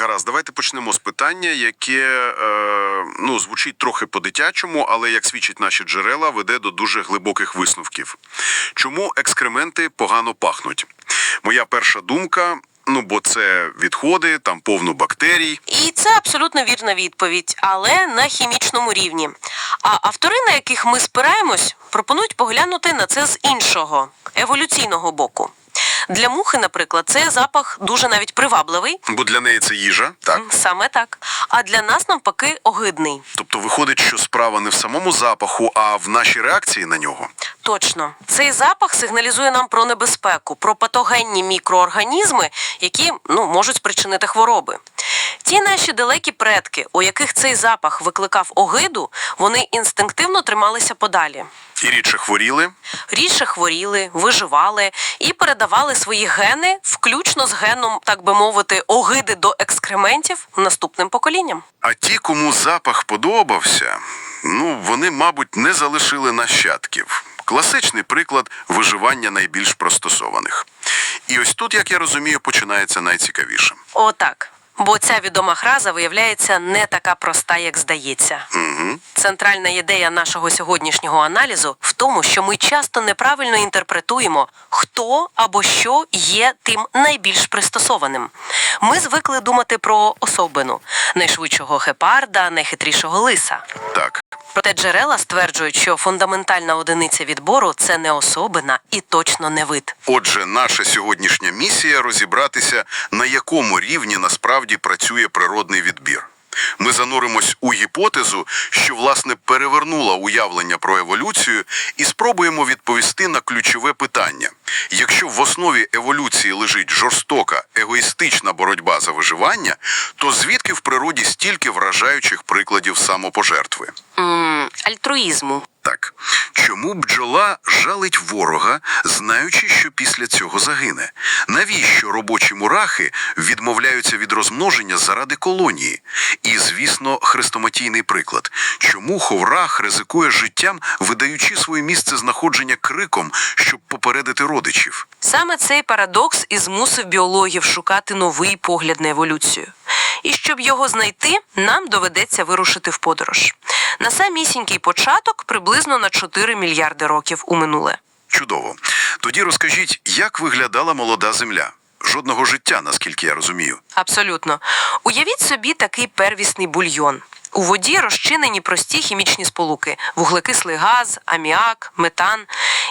Гаразд, давайте почнемо з питання, яке е, ну, звучить трохи по-дитячому, але, як свідчать наші джерела, веде до дуже глибоких висновків. Чому екскременти погано пахнуть? Моя перша думка. Ну, бо це відходи, там повно бактерій. І це абсолютно вірна відповідь, але на хімічному рівні. А автори, на яких ми спираємось, пропонують поглянути на це з іншого еволюційного боку. Для мухи, наприклад, цей запах дуже навіть привабливий, Бо для неї це їжа, так? саме так. А для нас навпаки огидний. Тобто виходить, що справа не в самому запаху, а в нашій реакції на нього. Точно, цей запах сигналізує нам про небезпеку, про патогенні мікроорганізми, які ну можуть спричинити хвороби. Ті наші далекі предки, у яких цей запах викликав огиду, вони інстинктивно трималися подалі. І рідше хворіли. Рідше хворіли, виживали і передавали свої гени, включно з геном, так би мовити, огиди до екскрементів наступним поколінням. А ті, кому запах подобався, ну вони, мабуть, не залишили нащадків. Класичний приклад виживання найбільш простосованих. І ось тут, як я розумію, починається найцікавіше. Отак. Бо ця відома фраза виявляється не така проста, як здається. Угу. Центральна ідея нашого сьогоднішнього аналізу в тому, що ми часто неправильно інтерпретуємо, хто або що є тим найбільш пристосованим. Ми звикли думати про особину найшвидшого гепарда, найхитрішого лиса. Так. Проте джерела стверджують, що фундаментальна одиниця відбору це не особина і точно не вид. Отже, наша сьогоднішня місія розібратися, на якому рівні насправді працює природний відбір. Ми зануримось у гіпотезу, що власне перевернула уявлення про еволюцію, і спробуємо відповісти на ключове питання: якщо в основі еволюції лежить жорстока, егоїстична боротьба за виживання, то звідки в природі стільки вражаючих прикладів самопожертви? м альтруїзму. Так, чому бджола жалить ворога, знаючи, що після цього загине? Навіщо робочі мурахи відмовляються від розмноження заради колонії? І, звісно, хрестоматійний приклад. Чому ховрах ризикує життям, видаючи своє місце знаходження криком, щоб попередити родичів? Саме цей парадокс і змусив біологів шукати новий погляд на еволюцію. І щоб його знайти, нам доведеться вирушити в подорож. На самісінький початок приблизно на 4 мільярди років у минуле. Чудово. Тоді розкажіть, як виглядала молода земля? Жодного життя, наскільки я розумію. Абсолютно. Уявіть собі такий первісний бульйон. У воді розчинені прості хімічні сполуки: вуглекислий газ, аміак, метан.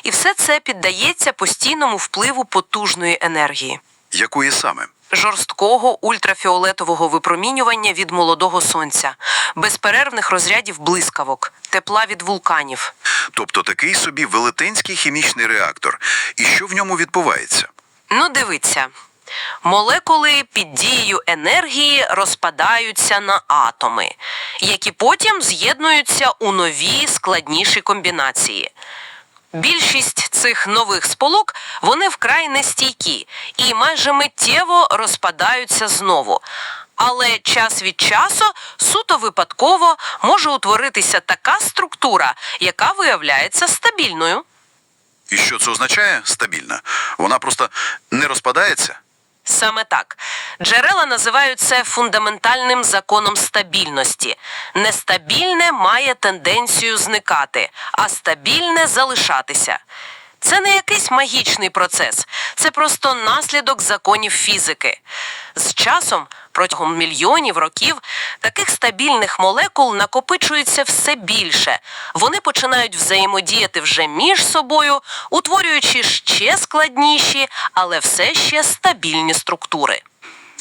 І все це піддається постійному впливу потужної енергії. Якої саме? Жорсткого ультрафіолетового випромінювання від молодого сонця, безперервних розрядів блискавок, тепла від вулканів. Тобто такий собі велетенський хімічний реактор. І що в ньому відбувається? Ну, дивіться. Молекули під дією енергії розпадаються на атоми, які потім з'єднуються у нові складніші комбінації. Більшість цих нових сполук вони вкрай нестійкі і майже миттєво розпадаються знову. Але час від часу суто випадково може утворитися така структура, яка виявляється стабільною. І що це означає? Стабільна. Вона просто не розпадається? Саме так. Джерела називають це фундаментальним законом стабільності. Нестабільне має тенденцію зникати, а стабільне залишатися. Це не якийсь магічний процес, це просто наслідок законів фізики. З часом, протягом мільйонів років, таких стабільних молекул накопичується все більше. Вони починають взаємодіяти вже між собою, утворюючи ще складніші, але все ще стабільні структури.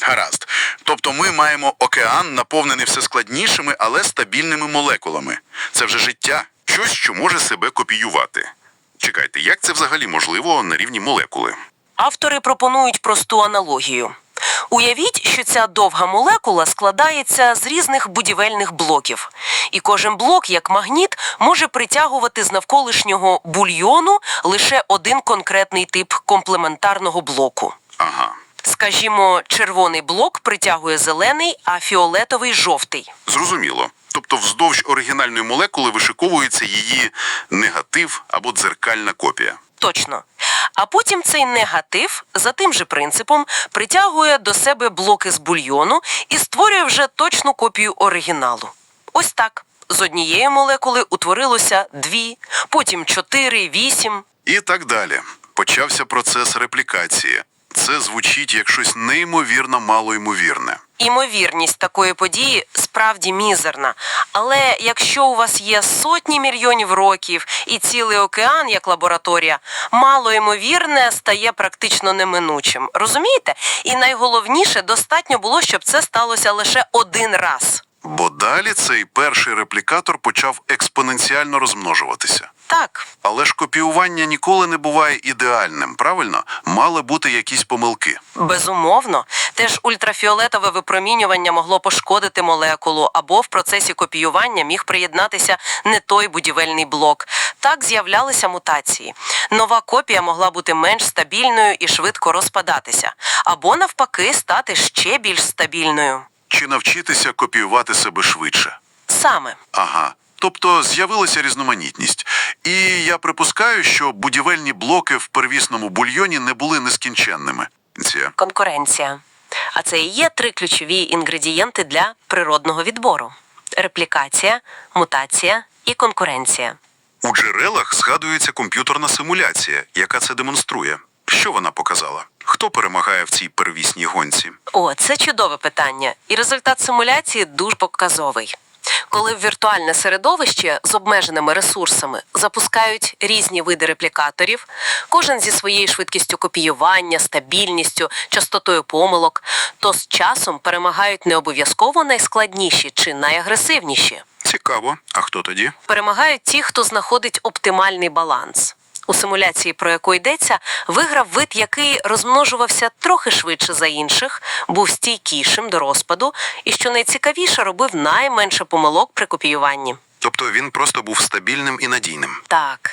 Гаразд. Тобто ми маємо океан, наповнений все складнішими, але стабільними молекулами. Це вже життя, щось, що може себе копіювати. Чекайте, як це взагалі можливо на рівні молекули? Автори пропонують просту аналогію. Уявіть, що ця довга молекула складається з різних будівельних блоків, і кожен блок, як магніт, може притягувати з навколишнього бульйону лише один конкретний тип комплементарного блоку. Ага. Скажімо, червоний блок притягує зелений, а фіолетовий жовтий. Зрозуміло. Тобто вздовж оригінальної молекули вишиковується її негатив або дзеркальна копія. Точно. А потім цей негатив за тим же принципом притягує до себе блоки з бульйону і створює вже точну копію оригіналу. Ось так. З однієї молекули утворилося дві, потім чотири, вісім. І так далі. Почався процес реплікації. Це звучить як щось неймовірно малоймовірне. Імовірність такої події справді мізерна. Але якщо у вас є сотні мільйонів років і цілий океан як лабораторія, малоймовірне стає практично неминучим. Розумієте? І найголовніше, достатньо було, щоб це сталося лише один раз. Бо далі цей перший реплікатор почав експоненціально розмножуватися. Так, Але ж копіювання ніколи не буває ідеальним, правильно? Мали бути якісь помилки. Безумовно, теж ультрафіолетове випромінювання могло пошкодити молекулу, або в процесі копіювання міг приєднатися не той будівельний блок. Так з'являлися мутації. Нова копія могла бути менш стабільною і швидко розпадатися, або навпаки стати ще більш стабільною. Чи навчитися копіювати себе швидше? Саме Ага. Тобто з'явилася різноманітність. І я припускаю, що будівельні блоки в первісному бульйоні не були нескінченними. Це конкуренція. А це і є три ключові інгредієнти для природного відбору: реплікація, мутація і конкуренція. У джерелах згадується комп'ютерна симуляція, яка це демонструє. Що вона показала? Хто перемагає в цій первісній гонці? О, це чудове питання, і результат симуляції дуже показовий. Коли в віртуальне середовище з обмеженими ресурсами запускають різні види реплікаторів, кожен зі своєю швидкістю копіювання, стабільністю, частотою помилок, то з часом перемагають не обов'язково найскладніші чи найагресивніші. Цікаво. А хто тоді? Перемагають ті, хто знаходить оптимальний баланс. У симуляції, про яку йдеться, виграв вид, який розмножувався трохи швидше за інших, був стійкішим до розпаду і, що найцікавіше, робив найменше помилок при копіюванні. Тобто він просто був стабільним і надійним. Так,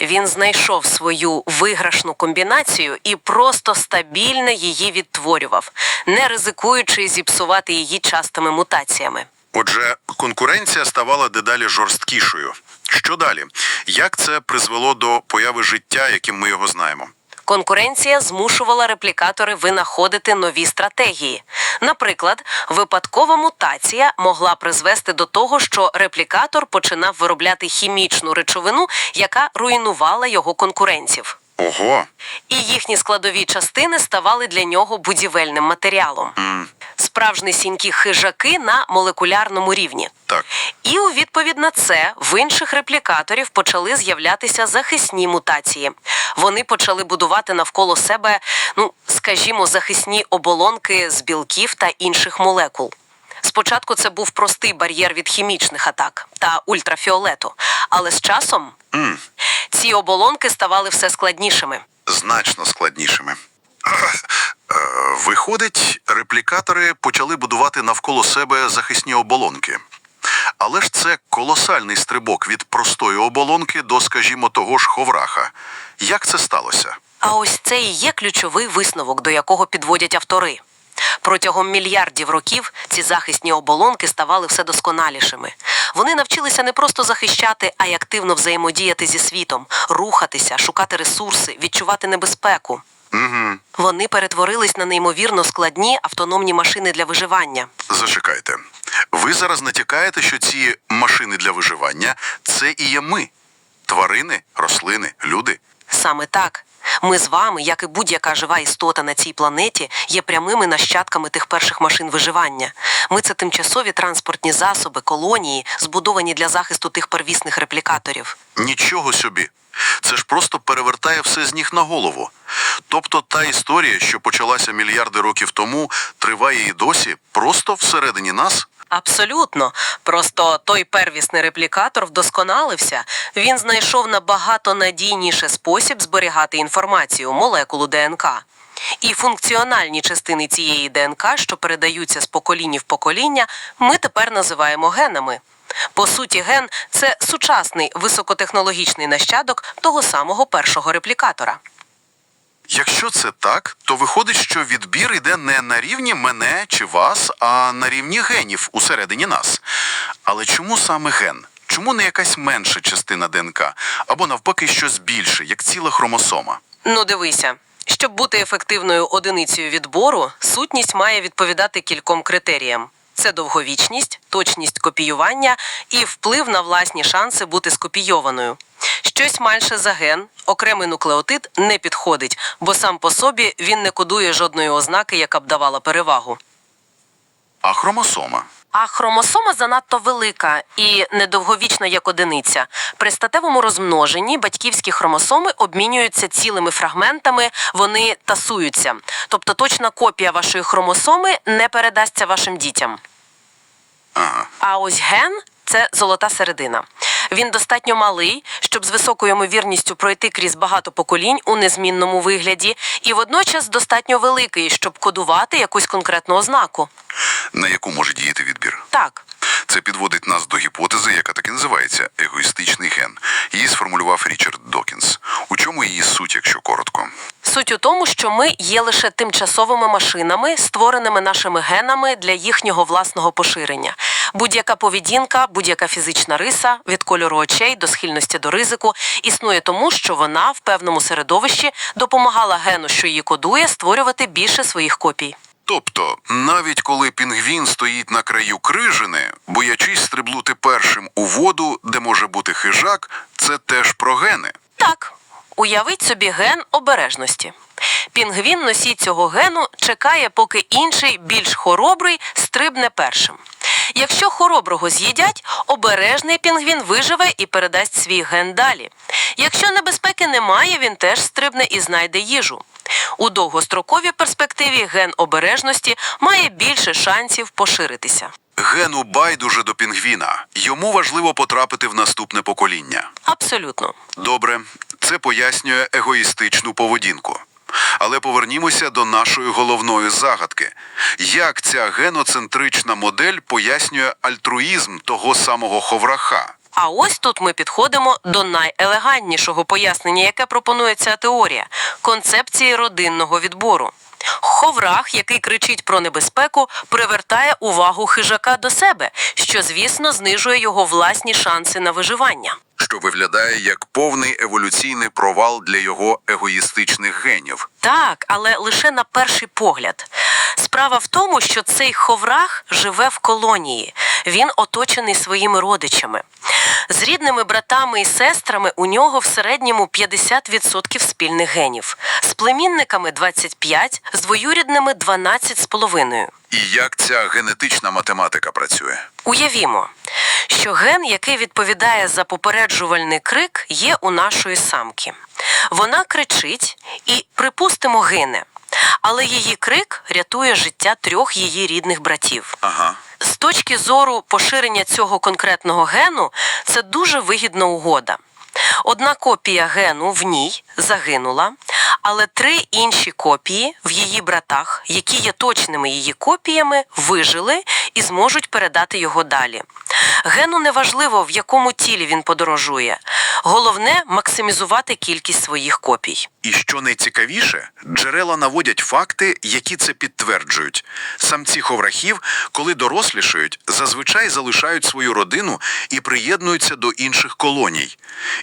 він знайшов свою виграшну комбінацію і просто стабільно її відтворював, не ризикуючи зіпсувати її частими мутаціями. Отже, конкуренція ставала дедалі жорсткішою. Що далі? Як це призвело до появи життя, яким ми його знаємо? Конкуренція змушувала реплікатори винаходити нові стратегії. Наприклад, випадкова мутація могла призвести до того, що реплікатор починав виробляти хімічну речовину, яка руйнувала його конкурентів. Ого, І їхні складові частини ставали для нього будівельним матеріалом. Справжнісінькі хижаки на молекулярному рівні. так. І у відповідь на це в інших реплікаторів почали з'являтися захисні мутації. Вони почали будувати навколо себе, ну скажімо, захисні оболонки з білків та інших молекул. Спочатку це був простий бар'єр від хімічних атак та ультрафіолету, але з часом М, ці оболонки ставали все складнішими. значно складнішими. Е, Виходить, реплікатори почали будувати навколо себе захисні оболонки. Але ж це колосальний стрибок від простої оболонки до, скажімо, того ж ховраха. Як це сталося? А ось це і є ключовий висновок, до якого підводять автори. Протягом мільярдів років ці захисні оболонки ставали все досконалішими. Вони навчилися не просто захищати, а й активно взаємодіяти зі світом, рухатися, шукати ресурси, відчувати небезпеку. Угу. Вони перетворились на неймовірно складні автономні машини для виживання. Зачекайте. Ви зараз натякаєте, що ці машини для виживання це і є ми. Тварини, рослини, люди. Саме так. Ми з вами, як і будь-яка жива істота на цій планеті, є прямими нащадками тих перших машин виживання. Ми це тимчасові транспортні засоби, колонії, збудовані для захисту тих первісних реплікаторів. Нічого собі. Це ж просто перевертає все з ніг на голову. Тобто та історія, що почалася мільярди років тому, триває і досі, просто всередині нас. Абсолютно. Просто той первісний реплікатор вдосконалився. Він знайшов набагато надійніший спосіб зберігати інформацію, молекулу ДНК. І функціональні частини цієї ДНК, що передаються з покоління в покоління, ми тепер називаємо генами. По суті, ген це сучасний високотехнологічний нащадок того самого першого реплікатора. Якщо це так, то виходить, що відбір йде не на рівні мене чи вас, а на рівні генів усередині нас. Але чому саме ген? Чому не якась менша частина ДНК? Або навпаки щось більше, як ціла хромосома? Ну, дивися. Щоб бути ефективною одиницею відбору, сутність має відповідати кільком критеріям: це довговічність, точність копіювання і вплив на власні шанси бути скопійованою. Щось менше за ген, окремий нуклеотид не підходить, бо сам по собі він не кодує жодної ознаки, яка б давала перевагу. А хромосома? А хромосома занадто велика і недовговічна як одиниця. При статевому розмноженні батьківські хромосоми обмінюються цілими фрагментами, вони тасуються. Тобто точна копія вашої хромосоми не передасться вашим дітям. Ага. А ось ген це золота середина. Він достатньо малий, щоб з високою ймовірністю пройти крізь багато поколінь у незмінному вигляді, і водночас достатньо великий, щоб кодувати якусь конкретну ознаку. На яку може діяти відбір? Так. Це підводить нас до гіпотези, яка так і називається егоїстичний ген. Її сформулював Річард Докінс. У чому її суть, якщо коротко? Суть у тому, що ми є лише тимчасовими машинами, створеними нашими генами для їхнього власного поширення. Будь-яка поведінка, будь-яка фізична риса від кольору очей до схильності до ризику існує тому, що вона в певному середовищі допомагала гену, що її кодує, створювати більше своїх копій. Тобто, навіть коли пінгвін стоїть на краю крижини, боячись стрибнути першим у воду, де може бути хижак, це теж про гени. Так, уявіть собі ген обережності. Пінгвін носій цього гену чекає, поки інший, більш хоробрий, стрибне першим. Якщо хороброго з'їдять, обережний пінгвін виживе і передасть свій ген далі. Якщо небезпеки немає, він теж стрибне і знайде їжу. У довгостроковій перспективі ген обережності має більше шансів поширитися. Гену байдуже до пінгвіна. Йому важливо потрапити в наступне покоління. Абсолютно. Добре, це пояснює егоїстичну поведінку. Але повернімося до нашої головної загадки. Як ця геноцентрична модель пояснює альтруїзм того самого ховраха? А ось тут ми підходимо до найелегантнішого пояснення, яке пропонує ця теорія концепції родинного відбору. Ховрах, який кричить про небезпеку, привертає увагу хижака до себе, що, звісно, знижує його власні шанси на виживання. Що виглядає як повний еволюційний провал для його егоїстичних генів. Так, але лише на перший погляд. Справа в тому, що цей ховрах живе в колонії. Він оточений своїми родичами. З рідними братами і сестрами у нього в середньому 50% спільних генів, з племінниками 25, з двоюрідними 12,5. І як ця генетична математика працює? Уявімо, що ген, який відповідає за попереджувальний крик, є у нашої самки. Вона кричить і, припустимо, гине. Але її крик рятує життя трьох її рідних братів. Ага. З точки зору поширення цього конкретного гену, це дуже вигідна угода. Одна копія гену в ній загинула, але три інші копії в її братах, які є точними її копіями, вижили і зможуть передати його далі. Гену неважливо, в якому тілі він подорожує. Головне максимізувати кількість своїх копій. І що найцікавіше, джерела наводять факти, які це підтверджують. Самці ховрахів, коли дорослішають, зазвичай залишають свою родину і приєднуються до інших колоній.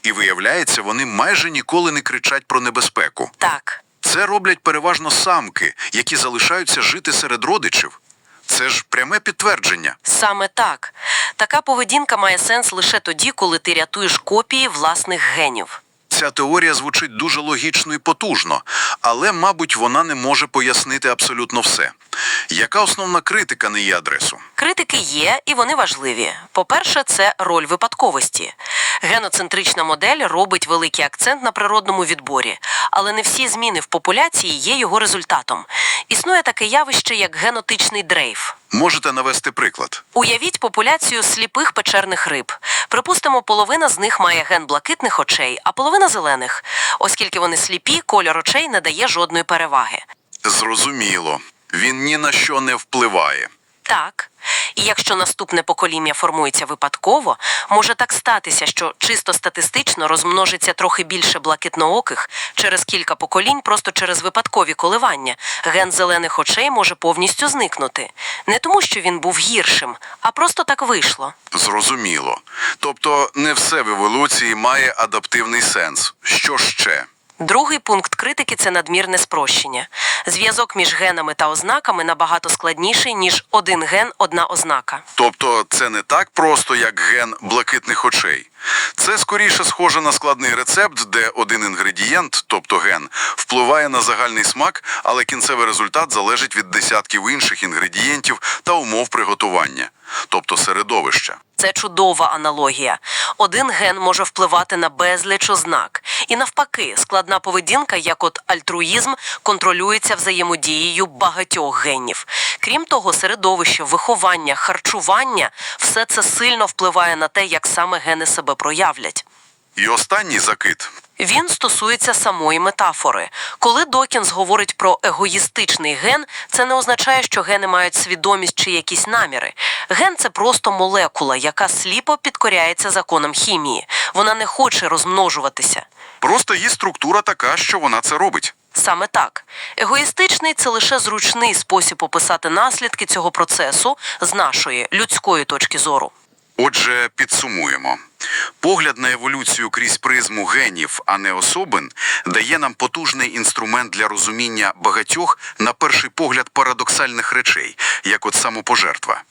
І виявляється, вони майже ніколи не кричать про небезпеку. Так, Це роблять переважно самки, які залишаються жити серед родичів. Це ж пряме підтвердження. Саме так. Така поведінка має сенс лише тоді, коли ти рятуєш копії власних генів. Ця теорія звучить дуже логічно і потужно, але, мабуть, вона не може пояснити абсолютно все. Яка основна критика на її адресу? Критики є, і вони важливі. По-перше, це роль випадковості. Геноцентрична модель робить великий акцент на природному відборі, але не всі зміни в популяції є його результатом. Існує таке явище, як генотичний дрейф. Можете навести приклад? Уявіть популяцію сліпих печерних риб. Припустимо, половина з них має ген блакитних очей, а половина зелених. Оскільки вони сліпі, кольор очей не дає жодної переваги. Зрозуміло. Він ні на що не впливає. Так. І якщо наступне покоління формується випадково, може так статися, що чисто статистично розмножиться трохи більше блакитнооких через кілька поколінь, просто через випадкові коливання. Ген зелених очей може повністю зникнути. Не тому, що він був гіршим, а просто так вийшло. Зрозуміло. Тобто не все в еволюції має адаптивний сенс. Що ще? Другий пункт критики це надмірне спрощення. Зв'язок між генами та ознаками набагато складніший, ніж один ген, одна ознака. Тобто це не так просто, як ген блакитних очей. Це скоріше схоже на складний рецепт, де один інгредієнт, тобто ген, впливає на загальний смак, але кінцевий результат залежить від десятків інших інгредієнтів та умов приготування, тобто середовища. Це чудова аналогія. Один ген може впливати на безліч ознак. І навпаки, складна поведінка, як от альтруїзм, контролюється взаємодією багатьох генів. Крім того, середовище, виховання, харчування все це сильно впливає на те, як саме гени себе проявлять. І останній закид Він стосується самої метафори. Коли Докінс говорить про егоїстичний ген, це не означає, що гени мають свідомість чи якісь наміри. Ген це просто молекула, яка сліпо підкоряється законам хімії. Вона не хоче розмножуватися. Просто її структура така, що вона це робить. Саме так. Егоїстичний це лише зручний спосіб описати наслідки цього процесу з нашої людської точки зору. Отже, підсумуємо. Погляд на еволюцію крізь призму генів, а не особин, дає нам потужний інструмент для розуміння багатьох, на перший погляд, парадоксальних речей, як от самопожертва.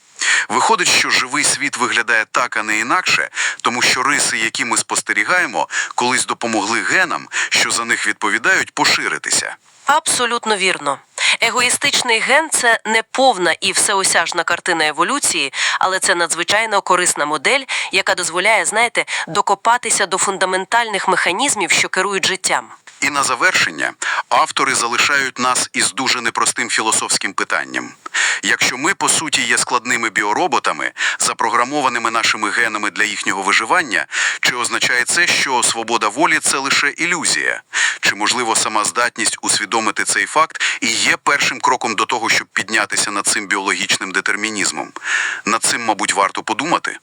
Виходить, що живий світ виглядає так, а не інакше, тому що риси, які ми спостерігаємо, колись допомогли генам, що за них відповідають, поширитися. Абсолютно вірно. Егоїстичний ген це не повна і всеосяжна картина еволюції, але це надзвичайно корисна модель, яка дозволяє, знаєте, докопатися до фундаментальних механізмів, що керують життям. І на завершення автори залишають нас із дуже непростим філософським питанням. Якщо ми, по суті, є складними біороботами, запрограмованими нашими генами для їхнього виживання, чи означає це, що свобода волі це лише ілюзія? Чи, можливо, сама здатність усвідомити цей факт і є першим кроком до того, щоб піднятися над цим біологічним детермінізмом? Над цим, мабуть, варто подумати.